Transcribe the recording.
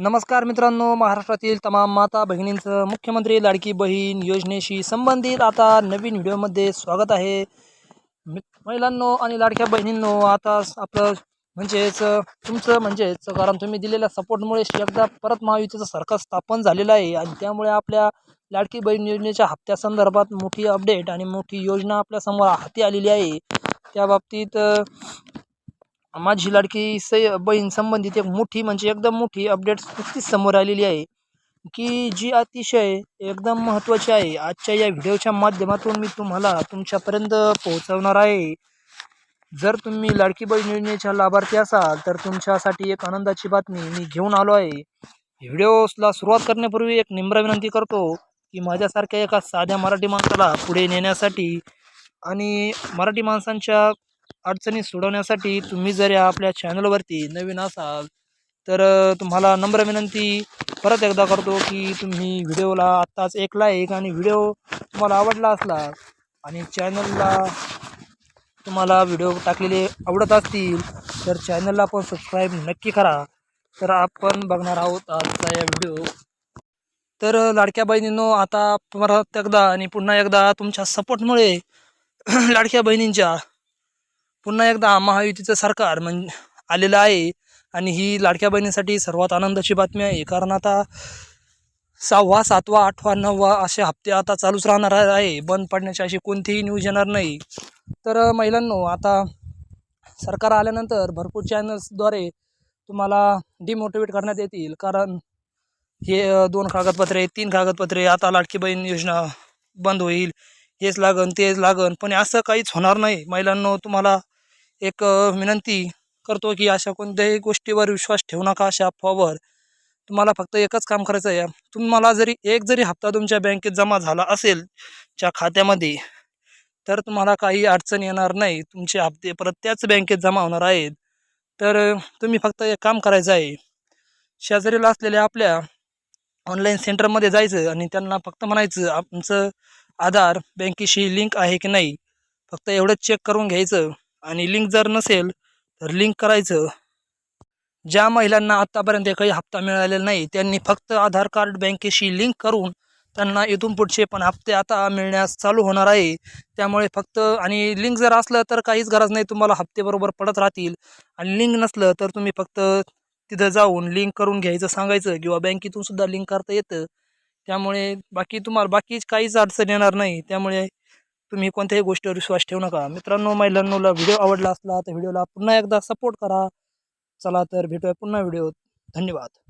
नमस्कार मित्रांनो महाराष्ट्रातील तमाम माता भगिनींचं मुख्यमंत्री लाडकी बहीण योजनेशी संबंधित आता नवीन व्हिडिओमध्ये स्वागत आहे. मि- महिलांनो आणि लाडक्या बहिणींनो आता आपलं म्हणजेच तुमचं म्हणजेच कारण तुम्ही दिलेल्या सपोर्टमुळे एकदा परत महायुतीचं सरकार स्थापन झालेलं आहे आणि त्यामुळे आपल्या लाडकी बहीण योजनेच्या हप्त्यासंदर्भात मोठी अपडेट आणि मोठी योजना आपल्यासमोर हाती आलेली आहे. त्या बाबतीत माझी लाडकी सै बहीण संबंधित एक मोठी म्हणजे एकदम मोठी अपडेट नुकतीच समोर आलेली आहे की जी अतिशय एकदम महत्त्वाची आहे. आजच्या या व्हिडिओच्या माध्यमातून मी तुम्हाला तुमच्यापर्यंत पोहोचवणार आहे. जर तुम्ही लाडकी बहीण योजनेच्या लाभार्थी असाल तर तुमच्यासाठी एक आनंदाची बातमी मी घेऊन आलो आहे. व्हिडिओला सुरुवात करण्यापूर्वी एक निम्र विनंती करतो की माझ्यासारख्या एका साध्या मराठी माणसाला पुढे नेण्यासाठी आणि मराठी माणसांच्या अडचणी सोडवण्यासाठी तुम्ही जर आपल्या चॅनलवरती नवीन असाल तर तुम्हाला नम्र विनंती परत एकदा करतो की तुम्ही व्हिडिओला आत्ताच एक लाईक आणि व्हिडिओ तुम्हाला आवडला असला आणि चॅनलला तुम्हाला व्हिडिओ टाकलेले आवडत असतील तर चॅनलला पण सबस्क्राईब नक्की करा. तर आपण बघणार आहोत आजचा या व्हिडिओ. तर लाडक्या बहिणींनो आता परत एकदा आणि पुन्हा एकदा तुमच्या सपोर्टमुळे लाडक्या बहिणींच्या पुन्हा एकदा महायुतीचं सरकार म्हण आलेलं आहे. आणि ही लाडक्या बहिणीसाठी सर्वात आनंदाची बातमी आहे. कारण आता सहावा सातवा आठवा नववा असे हप्ते आता चालूच राहणार आहे. बंद पडण्याची अशी कोणतीही न्यूज येणार नाही. तर महिलांनो आता सरकार आल्यानंतर भरपूर चॅनल्सद्वारे तुम्हाला डिमोटिवेट करण्यात येतील. कारण हे दोन कागदपत्रे तीन कागदपत्रे आता लाडकी बहीण योजना बंद होईल. हेच लागन तेच लागन. पण असं काहीच होणार नाही. महिलांनो तुम्हाला एक विनंती करतो की अशा कोणत्याही गोष्टीवर विश्वास ठेवू नका अशा अफवावर. तुम्हाला फक्त एकच काम करायचं आहे तुम्हाला जरी एक जरी हप्ता तुमच्या बँकेत जमा झाला असेल च्या खात्यामध्ये तर तुम्हाला काही अडचण येणार नाही. तुमचे हप्ते परत त्याच बँकेत जमा होणार आहेत. तर तुम्ही फक्त एक काम करायचं आहे शेजारीला असलेल्या आपल्या ऑनलाईन सेंटरमध्ये जायचं आणि त्यांना फक्त म्हणायचं आमचं आधार बँकेशी लिंक आहे की नाही? फक्त एवढंच चेक करून घ्यायचं. आणि लिंक जर नसेल तर लिंक करायचं. ज्या महिलांना आत्तापर्यंत काही हप्ता मिळालेला नाही त्यांनी फक्त आधार कार्ड बँकेशी लिंक करून त्यांना इथून पुढचे पण हप्ते आता मिळण्यास चालू होणार आहे. त्यामुळे फक्त आणि लिंक जर असलं तर काहीच गरज नाही तुम्हाला हप्ते बरोबर पडत राहतील. आणि लिंक नसलं तर तुम्ही फक्त तिथं जाऊन लिंक करून घ्यायचं सांगायचं किंवा बँकेतून सुद्धा लिंक करता येतं. त्यामुळे बाकी तुम्हाला बाकी काहीच अडचण येणार नाही. त्यामुळे तुम्ही कोणत्याही गोष्टीवर विश्वास ठेवू नका. मित्रांनो महिलांना व्हिडिओ आवडला असला तर व्हिडिओला पुन्हा एकदा सपोर्ट करा. चला तर भेटूया पुन्हा व्हिडिओ धन्यवाद.